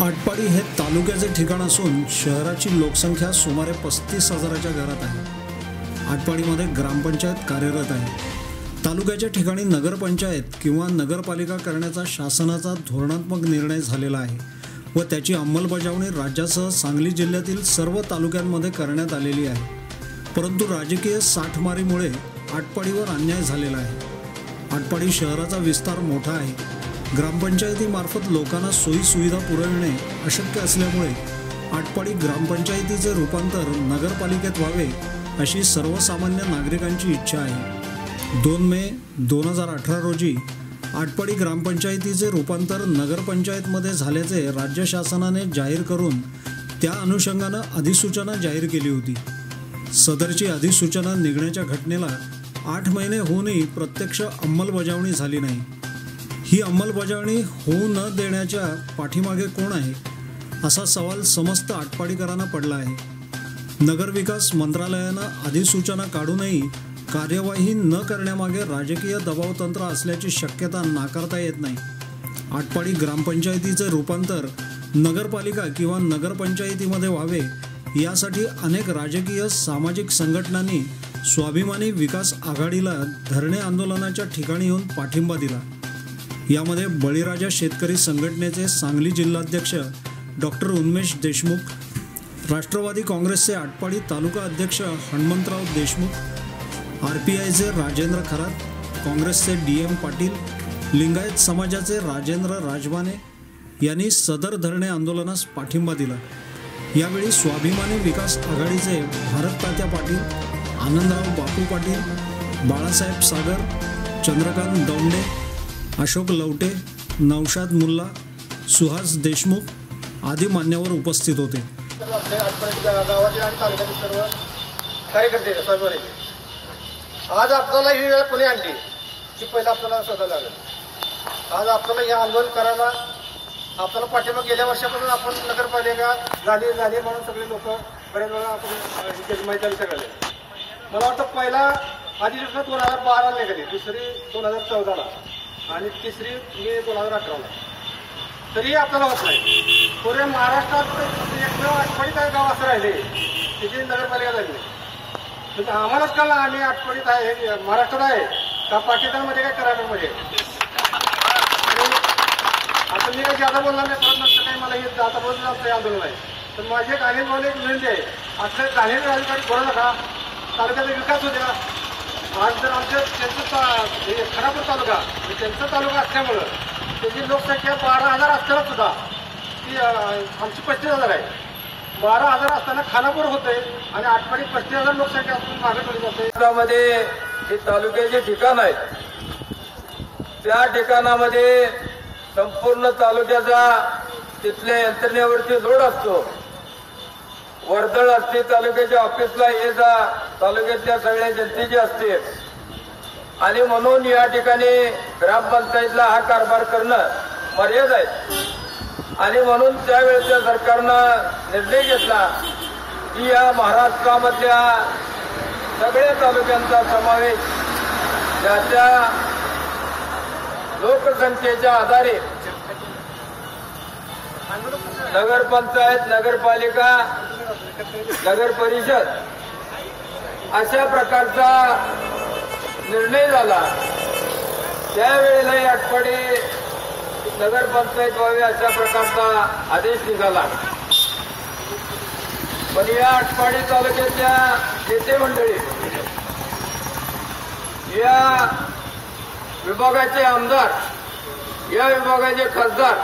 आटपाडी हे तालुक्याचे ठिकाण असून शहराची लोकसंख्या सुमारे पस्तीस हजाराच्या घरात आहे. आटपाडीमध्ये ग्रामपंचायत कार्यरत आहे. तालुक्याच्या ठिकाणी नगरपंचायत किंवा नगरपालिका करण्याचा शासनाचा धोरणात्मक निर्णय झालेला आहे व त्याची अंमलबजावणी राज्यासह सांगली जिल्ह्यातील सर्व तालुक्यांमध्ये करण्यात आलेली आहे. परंतु राजकीय साठमारीमुळे आटपाडीवर अन्याय झालेला आहे. आटपाडी शहराचा विस्तार मोठा आहे. ग्रामपंचायतीमार्फत लोकांना सोयीसुविधा पुरविणे अशक्य असल्यामुळे आटपाडी ग्रामपंचायतीचे रूपांतर नगरपालिकेत व्हावे अशी सर्वसामान्य नागरिकांची इच्छा आहे. दोन मे दोन हजार अठरा रोजी आटपाडी ग्रामपंचायतीचे रूपांतर नगरपंचायतमध्ये झाल्याचे राज्य शासनाने जाहीर करून त्या अनुषंगानं अधिसूचना जाहीर केली होती. सदरची अधिसूचना निघण्याच्या घटनेला आठ महिने होऊनही प्रत्यक्ष अंमलबजावणी झाली नाही. ही अंमलबजावणी होऊ न देण्याच्या पाठीमागे कोण आहे असा सवाल समस्त आटपाडीकरांना पडला आहे. नगरविकास मंत्रालयानं अधिसूचना काढूनही कार्यवाही न करण्यामागे राजकीय दबावतंत्र असल्याची शक्यता नाकारता येत नाही. आटपाडी ग्रामपंचायतीचे रूपांतर नगरपालिका किंवा नगरपंचायतीमध्ये व्हावे यासाठी अनेक राजकीय सामाजिक संघटनांनी स्वाभिमानी विकास आघाडीला धरणे आंदोलनाच्या ठिकाणी येऊन पाठिंबा दिला. यामध्ये बळीराजा शेतकरी संघटनेचे सांगली जिल्हाध्यक्ष डॉक्टर उन्मेश देशमुख राष्ट्रवादी काँग्रेसचे आटपाडी तालुका अध्यक्ष हनुमंतराव देशमुख आर पी आयचे राजेंद्र खरात काँग्रेसचे डी एम पाटील लिंगायत समाजाचे राजेंद्र राजवाने यांनी सदर धरणे आंदोलनास पाठिंबा दिला. यावेळी स्वाभिमानी विकास आघाडीचे भारत तात्या पाटील आनंदराव बापू पाटील बाळासाहेब सागर चंद्रकांत दौंडे अशोक लवटे नौशाद मुल्ला सुहास देशमुख आदी मान्यवर उपस्थित होते. आणि सर्व कार्यकर्ते आज आपल्याला ही वेळ कोणी आणली? ती पहिला आपल्याला शोधायला लागेल. आज आपल्याला हे आंदोलन करायला आपल्याला पाठिंबा गेल्या वर्षापासून आपण नगरपालिका झाली झाली म्हणून सगळे लोक बरेच वेळा आपण हे मैदान सगळे मला वाटतं पहिला आधी दिवसात दोन हजार बारा निघाली दुसरी दोन हजार चौदाला. आणि तिसरी म्हणजे मे दोन हजार अठराला तरीही आपल्याला होत आहे पुऱ्या महाराष्ट्रात एकदम आठवडीत आहे गाव असं राहिले. तिथे नगरपालिका झाली म्हणजे तर आम्हालाच कळलं आम्ही आठवडीत आहे महाराष्ट्रात आहे. का पाकिस्तानमध्ये काय कर्नाटकमध्ये म्हणजे आता मी काही जादा बोलणार नाही परत नसतं काही मला हे जाता बोलत नाही आंदोलन आहे. तर माझे एक अनिल भाऊ एक विनंती आहे. असं काही राजकारण करू नका तालुक्याचा विकास होत्या द्या. आज जर आमच्या त्यांचं खानापूर तालुका त्यांचा तालुका असल्यामुळं त्याची लोकसंख्या बारा हजार असताना सुद्धा ती आमची पस्तीस हजार आहे. बारा हजार असताना खानापूर होते आणि आठवडी पस्तीस हजार लोकसंख्या असून मागे पडली जाते हे तालुक्याचे ठिकाण आहेत. त्या ठिकाणामध्ये संपूर्ण तालुक्याचा तिथल्या यंत्रणेवरती लोड असतो. वर्दळ असते तालुक्याच्या ऑफिसला ये जा. तालुक्यातल्या सगळ्या जनतेची असते आणि म्हणून या ठिकाणी ग्रामपंचायतला हा कारभार करणं मर्यादा आहे. आणि म्हणून त्यावेळेच्या सरकारनं निर्णय घेतला की या महाराष्ट्रामधल्या सगळ्या तालुक्यांचा समावेश त्याच्या लोकसंख्येच्या आधारे नगरपंचायत नगरपालिका नगर परिषद अशा प्रकारचा निर्णय झाला. त्यावेळेला ही आठवडे नगरपंचायत व्हावी अशा प्रकारचा आदेश निघाला. पण या आटपाडी तालुक्याच्या नेते मंडळी या विभागाचे आमदार या विभागाचे खासदार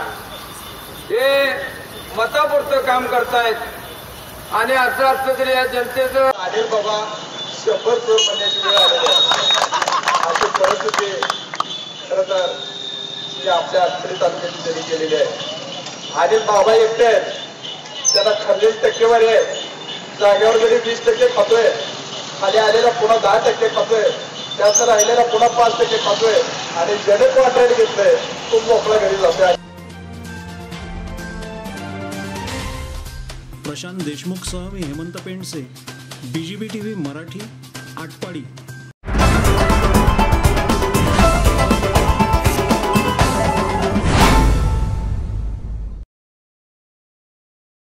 हे मतापुरतं काम करतायत. आणि असं असलं तरी या जनतेचं आदिल बाबा शंभर करोड म्हणण्याची वेळ आलेली आहे अशी परिस्थिती खरं तर ही आपल्या अडचणी तालुक्याची त्यांनी केलेली आहे आणि बाबा एकटे आहेत त्याला खरलेली टक्केवारी आहे जागेवर जरी वीस टक्के खातोय खाली आलेला पुन्हा दहा टक्के खातोय त्यात राहिलेला पुन्हा पाच टक्के खातोय आणि ज्याने कॉन्ट्रॅक्ट घेतलंय तो मोकळा घरी जातोय प्रशांत देशमुखसह मी Hemant Pendse B G B T V Marathi Atpadi.